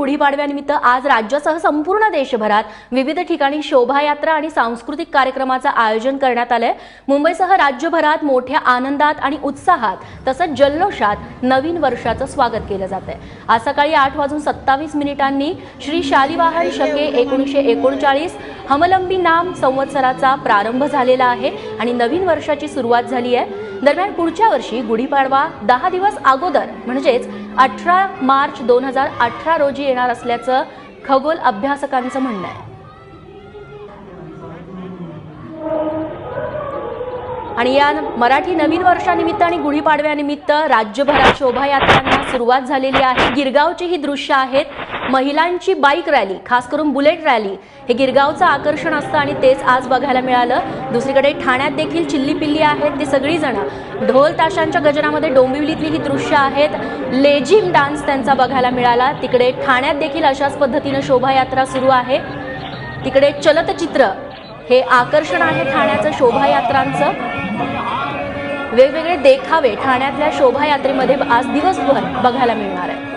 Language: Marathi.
गुढीपाडव्यानिमित्त आज राज्यासह संपूर्ण देशभरात विविध ठिकाणी शोभायात्रा आणि सांस्कृतिक कार्यक्रमाचं आयोजन करण्यात आलंय. मुंबईसह राज्यभरात मोठ्या आनंदात आणि उत्साहात तसंच जल्लोषात नवीन वर्षाचं स्वागत केलं जात आहे आज सकाळी आठ वाजून सत्तावीस मिनिटांनी श्री शालिवाहन शके एकोणीसशे एकोणचाळीस हमलंबी नाम संवत्सराचा प्रारंभ झालेला आहे आणि नवीन वर्षाची सुरुवात झाली आहे. दरम्यान पुढच्या वर्षी गुढीपाडवा दहा दिवस अगोदर म्हणजेच अठरा मार्च दोन हजार अठरा रोजी येणार असल्याचं खगोल अभ्यासकांचं म्हणणं आहे. आणि या मराठी नवीन वर्षानिमित्त आणि गुढीपाडव्यानिमित्त राज्यभरात शोभायात्रांना सुरुवात झालेली आहे. गिरगावची ही दृश्य आहेत. महिलांची बाईक रॅली खास करून बुलेट रॅली हे गिरगावचं आकर्षण असतं आणि तेच आज बघायला मिळालं. दुसरीकडे ठाण्यात देखील चिल्ली पिल्ली आहेत ती सगळीजण. ढोल ताशांच्या गजरामध्ये डोंबिवलीतली ही दृश्य आहेत. लेझिम डान्स त्यांचा बघायला मिळाला. तिकडे ठाण्यात देखील अशाच पद्धतीनं शोभायात्रा सुरू आहे. तिकडे चलतचित्र हे आकर्षण आहे ठाण्याचं शोभायात्रांचं. वेगवेगळे देखावे ठाण्यातल्या शोभायात्रेमध्ये आज दिवसभर बघायला मिळणार आहे